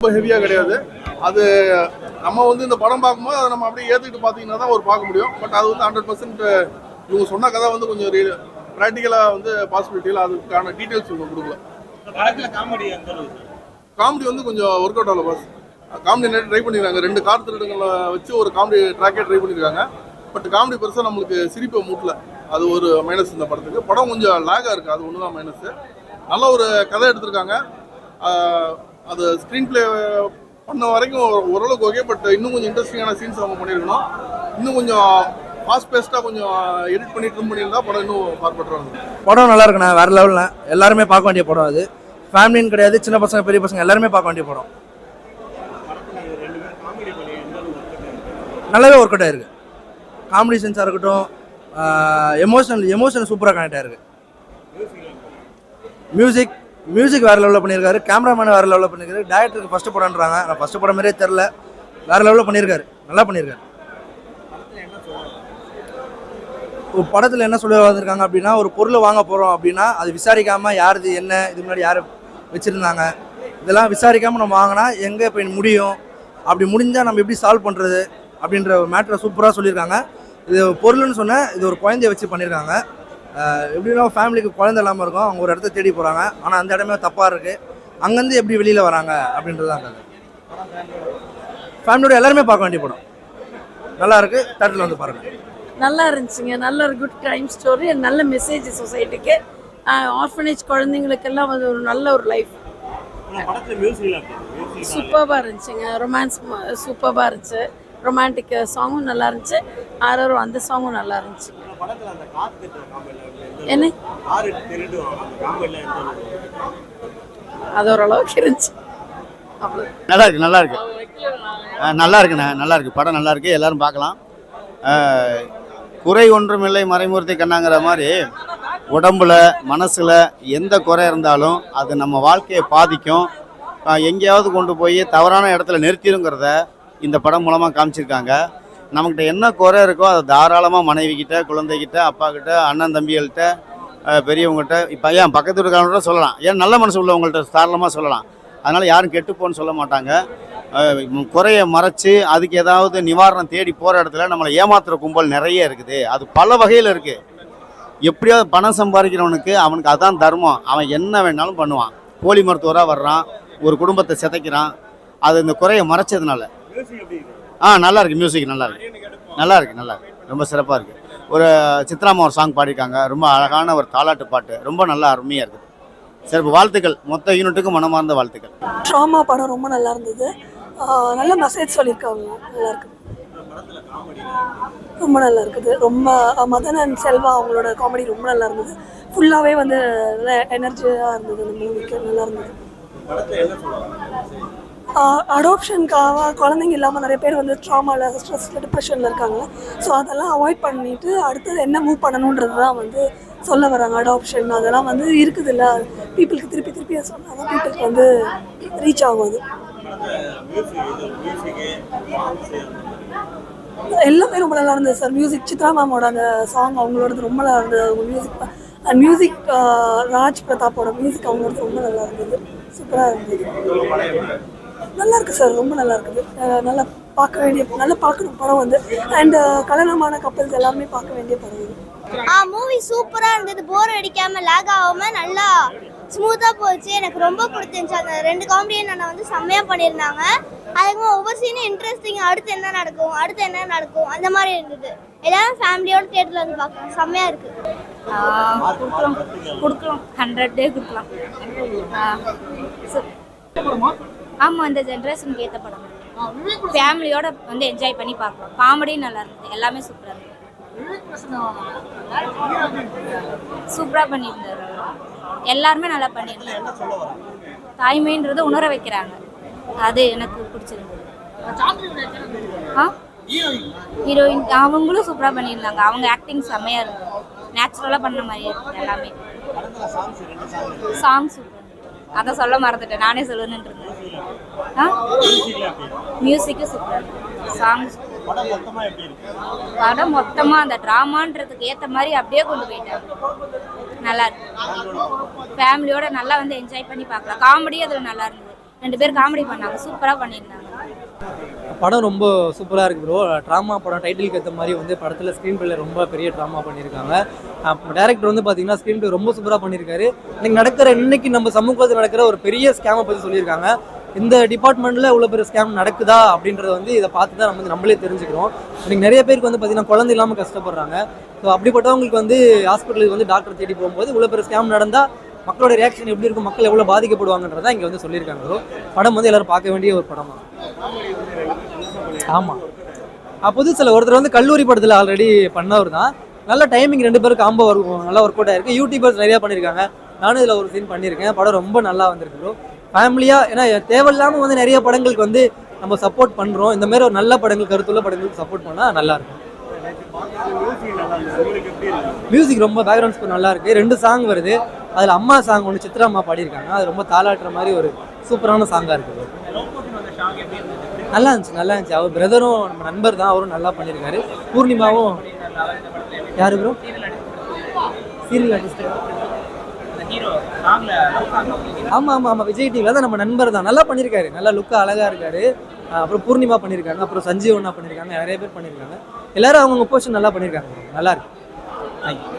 ரொம்ப ஹெவியாக கிடையாது. அது நம்ம வந்து இந்த படம் பார்க்கும்போது அதை நம்ம அப்படியே ஏற்றுக்கிட்டு பார்த்தீங்கன்னா தான் ஒரு பார்க்க முடியும். பட் அது வந்து ஹண்ட்ரட் பர்சன்ட் இவங்க சொன்ன கதை வந்து கொஞ்சம் ப்ராக்டிக்கலாக வந்து பாசிபிலிட்டியில் அதுக்கான டீட்டெயில்ஸ் இவங்க கொடுக்கல. காமெடி வந்து கொஞ்சம் ஒர்க் அவுட் ஆகல பாஸ் காமெடி நேரம் ட்ரை பண்ணியிருக்காங்க ரெண்டு கார் திருடங்களை வச்சு ஒரு காமெடி ட்ராக்கே ட்ரை பண்ணியிருக்காங்க பட் காமெடி பெருசாக நம்மளுக்கு சிரிப்பை மூட்டல. அது ஒரு மைனஸ் இந்த படத்துக்கு. படம் கொஞ்சம் லேகாக இருக்குது அது ஒன்று தான் மைனஸ் நல்ல ஒரு கதை எடுத்திருக்காங்க. அது ஸ்க்ரீன் பிளே பண்ண வரைக்கும் ஓரளவுக்கு ஓகே பட் இன்னும் கொஞ்சம் இன்ட்ரெஸ்டிங்கான சீன்ஸ் அவங்க பண்ணியிருக்கணும். இன்னும் கொஞ்சம் ஃபாஸ்ட் பேஸ்ட்டாக கொஞ்சம் uh, எடிட் பண்ணி ட்ரிம் பண்ணியிருந்தா படம் இன்னும் ஃபார்பெட்டராக படம் நல்லா இருக்குண்ணா வேறு லெவலில் எல்லாருமே பார்க்க வேண்டிய படம் அது. ஃபேமிலின்னு கிடையாது சின்ன பசங்க பெரிய பசங்க எல்லாருமே பார்க்க வேண்டிய படம். நல்லாவே ஒர்க் அவுட் ஆயிருக்கு. காமெடி சென்ஸாக இருக்கட்டும் எமோஷனல் எமோஷனல் சூப்பராக கனெக்ட் ஆயிருக்கு. மியூசிக் மியூசிக் வேறு லெவலில் பண்ணியிருக்காரு. கேமராமேன் வேறு லெவலில் பண்ணியிருக்காரு. டேரக்டருக்கு ஃபஸ்ட்டு படம்ன்றாங்க. நான் ஃபஸ்ட்டு படம் மாதிரியே தெரில வேற லெவலில் பண்ணியிருக்காரு. நல்லா பண்ணியிருக்காரு. ஒரு படத்தில் என்ன சொல்ல வந்திருக்காங்க அப்படின்னா ஒரு பொருளை வாங்க போகிறோம் அப்படின்னா அது விசாரிக்காமல் யாருது என்ன இது முன்னாடி யார் வச்சுருந்தாங்க? இதெல்லாம் விசாரிக்காமல் நம்ம வாங்கினா எங்கே போய் முடியும்? அப்படி முடிஞ்சால் நம்ம எப்படி சால்வ் பண்ணுறது அப்படின்ற ஒரு மேட்டரை சூப்பராக சொல்லியிருக்காங்க. இது பொருள்னு சொன்னால் இது ஒரு குழந்தைய வச்சு பண்ணியிருக்காங்க. எப்படின்னா ஃபேமிலிக்கு குழந்தை இல்லாமல் இருக்கும். அவங்க ஒரு இடத்த தேடி போகிறாங்க ஆனால் அந்த இடமே தப்பாக இருக்குது அங்கேருந்து எப்படி வெளியில் வராங்க அப்படின்றது தான் கதை ஃபேமிலியோட எல்லாருமே பார்க்க வேண்டிய படம். நல்லா இருக்கு. தேட்டரில் வந்து பாருங்கள் நல்லா இருந்துச்சுங்க. நல்ல ஒரு குட் கிரைம் ஸ்டோரி நல்ல மெசேஜ் சொசைட்டிக்கு ஆர்ஃபனேஜ் குழந்தைங்களுக்கெல்லாம் வந்து ஒரு நல்ல ஒரு லைஃப் சூப்பராக இருந்துச்சுங்க. ரொமான்ஸ் சூப்பராக இருந்துச்சு. ரொமான்டிக் சாங்கும் நல்லா இருந்துச்சு. ஆரோரும் அந்த சாங்கும் நல்லா இருந்துச்சு. என்ன? அது ஓரளவுக்கு இருந்துச்சு. நல்லா இருக்கு நல்லா இருக்கு. நல்லா இருக்குண்ணே நல்லா இருக்கு. படம் நல்லா இருக்கு எல்லாரும் பார்க்கலாம். குறை ஒன்றுமில்லை மறைமூர்த்தி கண்ணாங்கிற மாதிரி உடம்புல மனசுல எந்த குறை இருந்தாலும் அது நம்ம வாழ்க்கையை பாதிக்கும். எங்கேயாவது கொண்டு போய் தவறான இடத்துல நிறுத்திடுங்கிறத இந்த படம் மூலமாக காமிச்சிருக்காங்க. நம்மக்கிட்ட என்ன குறை இருக்கோ அதை தாராளமாக மனைவிக்கிட்ட குழந்தைகிட்ட அப்பாக்கிட்ட அண்ணன் தம்பிகள்கிட்ட அஹ், பெரியவங்ககிட்ட இப்போ ஏன் பக்கத்து வீட்டுக்காரங்கள்ட்ட சொல்லலாம். ஏன் நல்ல மனசு உள்ளவங்கள்ட்ட தாராளமாக சொல்லலாம். அதனால் யாரும் கெட்டுப்போன்னு சொல்ல மாட்டாங்க. குறையை மறைச்சி குறைய அதுக்கு ஏதாவது நிவாரணம் தேடி போகிற இடத்துல நம்மளை ஏமாத்துகிற கும்பல் நிறைய இருக்குது. அது பல வகையில் இருக்குது எப்படியாவது பணம் சம்பாதிக்கிறவனுக்கு அவனுக்கு அதான் தர்மம். அவன் என்ன வேணாலும் பண்ணுவான். போலி மருத்துவராக வர்றான். ஒரு குடும்பத்தை சிதைக்கிறான். அது இந்த குறைய மறைச்சதுனால. ஆ நல்லா இருக்கு மியூசிக் நல்லா இருக்கு நல்லா இருக்கு நல்லா இருக்கு ரொம்ப சிறப்பாக இருக்கு ஒரு சித்ராமா ஒரு சாங் பாடியிருக்காங்க. ரொம்ப அழகான ஒரு தாலாட்டு பாட்டு. ரொம்ப நல்லா அருமையாக இருக்குது. சிறப்பு. வாழ்த்துக்கள். மொத்த யூனிட்டுக்கும் மனமார்ந்த வாழ்த்துக்கள். ட்ராமா படம் ரொம்ப நல்லா இருந்தது. நல்ல மெசேஜ் சொல்லியிருக்காங்க. நல்லா இருக்கு ரொம்ப நல்லா இருக்குது. ரொம்ப ஆஹ் மதன் அண்ட் செல்வா அவங்களோட காமெடி ரொம்ப நல்லா இருந்தது. ஃபுல்லாகவே வந்து நல்ல எனர்ஜியாக இருந்தது அந்த மூவிக்கு நல்லா இருந்தது. அடாப்ஷனுக்காக குழந்தைங்க இல்லாமல் நிறைய பேர் வந்து ட்ராமாவில் ஸ்ட்ரெஸ்ஸில் டிப்ரெஷனில் இருக்காங்க. ஸோ அதெல்லாம் அவாய்ட் பண்ணிட்டு அடுத்தது என்ன மூவ் பண்ணணுன்றது தான் வந்து சொல்ல வராங்க அடாப்ஷன் அதெல்லாம் வந்து இருக்குது இல்லை பீப்புளுக்கு திருப்பி திருப்பி சொன்னால் தான் பீப்புளுக்கு வந்து ரீச் ஆகும் அது. எல்லாமே ரொம்ப நல்லா இருந்தது சார். மியூசிக் சித்ரா மேமோட அந்த சாங் அவங்களோடது ரொம்ப நல்லா இருந்தது. அவங்க மியூசிக் அண்ட் மியூசிக் ராஜ் பிரதாப்போட மியூசிக் அவங்களோடது ரொம்ப நல்லா இருந்தது. சூப்பராக இருந்தது. நல்லா இருக்கு சார் ரொம்ப நல்லா இருக்குது நல்லா பார்க்க வேண்டிய நல்லா பார்க்கணும் படம் வந்து. அண்ட் கல்யாணமான கப்பல்ஸ் எல்லாருமே பார்க்க வேண்டிய படம் இது. ஆ மூவி சூப்பராக இருந்தது. போர் அடிக்காமல் லேக் ஆகாமல் நல்லா ஸ்மூத்தாக போச்சு. எனக்கு ரொம்ப பிடிச்சிருந்துச்சு. அந்த ரெண்டு காமெடியும் நான் வந்து செம்மையாக பண்ணியிருந்தாங்க. அதுக்கப்புறம் ஒவ்வொரு சீனும் இன்ட்ரெஸ்டிங் அடுத்து என்ன நடக்கும்? அடுத்து என்ன நடக்கும்? அந்த மாதிரி இருந்தது. எல்லாரும் ஃபேமிலியோட தேட்டரில் வந்து பார்க்கலாம் செம்மையாக இருக்குது கொடுக்கலாம். கொடுக்கலாம். ஹண்ட்ரட் டே கொடுக்கலாம். ஆமாம் அந்த ஜென்ரேஷனுக்கு ஏற்ற படம். ஃபேமிலியோட வந்து என்ஜாய் பண்ணி பார்க்கலாம். காமெடியும் நல்லா இருந்தது. எல்லாமே சூப்பராக இருந்தது. சூப்பராக பண்ணியிருந்தாரு. எல்லாருமே நல்லா பண்ணியிருந்தாரு. தாய்மைன்றதை உணர வைக்கிறாங்க. அது எனக்கு பிடிச்சிருந்தது. ஆ? ஹீரோயின் அவங்களும் சூப்பராக பண்ணியிருந்தாங்க. அவங்க ஆக்டிங் செம்மையாக இருந்தது. நேச்சுரலாக பண்ண மாதிரியே இருக்கு எல்லாமே. சாங் சூப்பர் அதை சொல்ல மறந்துட்டேன். நானே சொல்லணுன்ட்டு இருக்கேன் ஆ? மியூசிக்கும் சூப்பராக சாங்ஸ் படம் படம் மொத்தமாக அந்த ட்ராமான்றதுக்கு ஏற்ற மாதிரி அப்படியே கொண்டு போயிட்டாங்க. நல்லா இருக்கு. ஃபேமிலியோட நல்லா வந்து என்ஜாய் பண்ணி பார்க்கலாம். காமெடி அதில் நல்லா இருந்தது. ரெண்டு பேர் காமெடி பண்ணாங்க. சூப்பராக பண்ணியிருந்தாங்க. படம் ரொம்ப சூப்பராக இருக்குது ப்ரோ ட்ராமா படம் டைட்டிலுக்கு ஏற்ற மாதிரி வந்து படத்தில் ஸ்க்ரீன் பிளே ரொம்ப பெரிய ட்ராமா பண்ணியிருக்காங்க. டேரக்டர் வந்து பார்த்தீங்கன்னா ஸ்க்ரீன் பிளே ரொம்ப சூப்பராக பண்ணியிருக்காரு. இன்னைக்கு நடக்கிற இன்னைக்கு நம்ம சமூகத்தில் நடக்கிற ஒரு பெரிய ஸ்கேமை பற்றி சொல்லியிருக்காங்க. இந்த டிபார்ட்மெண்ட்டில் இவ்வளோ பெரிய ஸ்கேம் நடக்குதா அப்படின்றத வந்து இதை பார்த்து தான் நம்ம வந்து நம்மளே தெரிஞ்சுக்கிறோம். இன்னைக்கு நிறைய பேருக்கு வந்து பார்த்தீங்கன்னா குழந்தை இல்லாமல் கஷ்டப்படுறாங்க. ஸோ அப்படிப்பட்டவங்களுக்கு வந்து ஹாஸ்பிட்டலுக்கு வந்து டாக்டர் தேடி போகும்போது இவ்வளோ பெரிய ஸ்கேம் நடந்தால் மக்களோட ரியாக்ஷன் எப்படி இருக்கும் மக்கள் எவ்வளோ பாதிக்கப்படுவாங்கன்றதான் இங்கே வந்து சொல்லியிருக்காங்க. படம் வந்து எல்லாரும் பார்க்க வேண்டிய ஒரு படம்? ஆமாம் ஆமாம் புதுசில் ஒருத்தர் வந்து கல்லூரி படத்தில் ஆல்ரெடி பண்ணவர் தான் நல்ல டைமிங் ரெண்டு பேரும் காம்போ இருக்கும் நல்லா ஒர்க் அவுட் ஆயிருக்கு. யூடியூபர்ஸ் நிறையா பண்ணியிருக்காங்க நானும் இதில் ஒரு சீன் பண்ணியிருக்கேன் படம் ரொம்ப நல்லா வந்திருக்கு ப்ரோ ஃபேமிலியாக ஏன்னா தேவையில்லாமல் வந்து நிறைய படங்களுக்கு வந்து நம்ம சப்போர்ட் பண்ணுறோம் இந்த மாதிரி ஒரு நல்ல படங்கள் கருத்துள்ள படங்களுக்கு சப்போர்ட் பண்ணால் நல்லா இருக்கும். மியூசிக் மியூசிக் ரொம்ப பேக்ரவுண்ட் ஸ்கோர் நல்லா இருக்கு. ரெண்டு சாங் வருது. அதில் அம்மா சாங் ஒன்று சித்ரா அம்மா பாடியிருக்காங்க. அது ரொம்ப தாளாட்டுற மாதிரி ஒரு சூப்பரான சாங்காக இருக்குது. நல்லா இருந்துச்சு நல்லா இருந்துச்சு. அவர் பிரதரும் நம்ம நண்பர் தான் அவரும் நல்லா பண்ணியிருக்காரு. பூர்ணிமாவும் யாரு ப்ரோ சீரியல் ஆர்டிஸ்ட் ஆமாம் ஆமாம் ஆமாம் விஜய் டிவியில் தான் நம்ம நண்பர் தான். நல்லா பண்ணியிருக்காரு. நல்லா லுக்காக அழகாக இருக்காரு. அப்புறம் பூர்ணிமா பண்ணியிருக்காங்க. அப்புறம் சஞ்சீவ் அண்ணா பண்ணியிருக்காங்க. நிறைய பேர் பண்ணியிருக்காங்க. எல்லாரும் அவங்கவுங்க போர்ஷன் நல்லா பண்ணியிருக்காங்க. நல்லா இருக்கு. தேங்க்யூ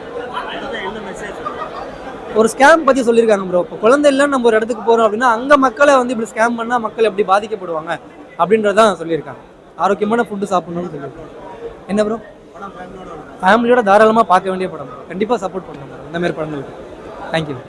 ஒரு ஸ்கேம் பற்றி சொல்லியிருக்காங்க ப்ரோ இப்போ குழந்தை இல்லைன்னு நம்ம ஒரு இடத்துக்கு போகிறோம் அப்படின்னா அங்கே மக்களை வந்து இப்படி ஸ்கேம் பண்ணால் மக்கள் எப்படி பாதிக்கப்படுவாங்க? அப்படின்றதான் சொல்லியிருக்காங்க. ஆரோக்கியமான ஃபுட்டு சாப்பிடணும்னு சொல்லியிருக்காங்க. என்ன ப்ரோ ஃபேமிலியோட தாராளமாக பார்க்க வேண்டிய படம். கண்டிப்பாக சப்போர்ட் பண்ணணும் bro. இந்த மாதிரி படங்களுக்கு. தேங்க்யூ